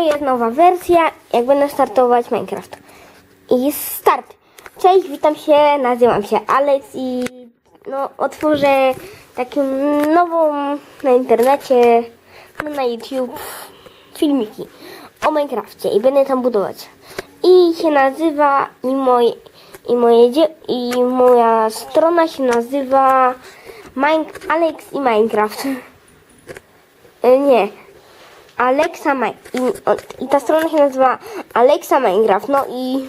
jest nowa wersja, jak będę startować Minecraft. I start. Cześć, witam się, nazywam się Alex i no, otworzę taką nową na internecie, na YouTube filmiki o Minecrafcie i będę tam budować. I się nazywa i moje i moje i moja strona się nazywa Min- Alex i Minecraft. E, Nie. Alexa Mi- i, I ta strona się nazywa Alexa Minecraft. No i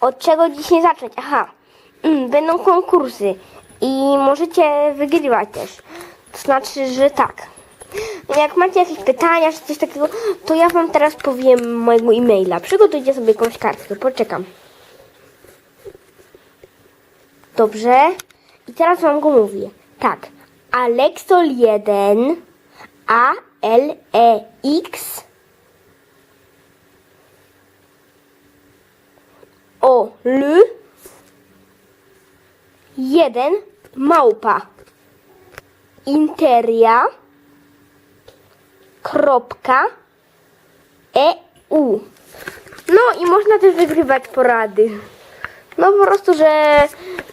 od czego dzisiaj zacząć? Aha. Mm, będą konkursy i możecie wygrywać też. To znaczy, że tak. Jak macie jakieś pytania czy coś takiego, to ja wam teraz powiem mojego e-maila. Przygotujcie sobie jakąś kartkę, poczekam. Dobrze. I teraz wam go mówię. Tak. Alexol1 A L E X. O L. 1 małpa. Interia. Kropka. E u. No i można też wygrywać porady. No po prostu, że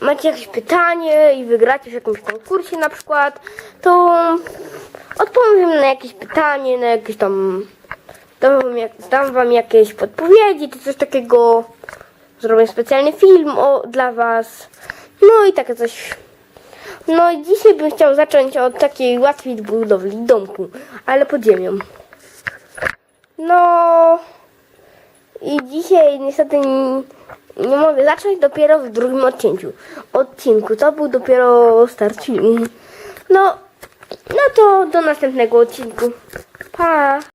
macie jakieś pytanie i wygracie w jakimś konkursie na przykład, to odpowiem na jakieś pytanie, na jakieś tam dam wam, jak, dam wam jakieś podpowiedzi czy coś takiego. Zrobię specjalny film o, dla was. No i takie coś. No i dzisiaj bym chciał zacząć od takiej łatwiej budowli domku, ale pod ziemią. No i dzisiaj niestety nie, nie mogę zacząć dopiero w drugim odcinku. Odcinku. To był dopiero start filmu. No, do następnego odcinku. Pa!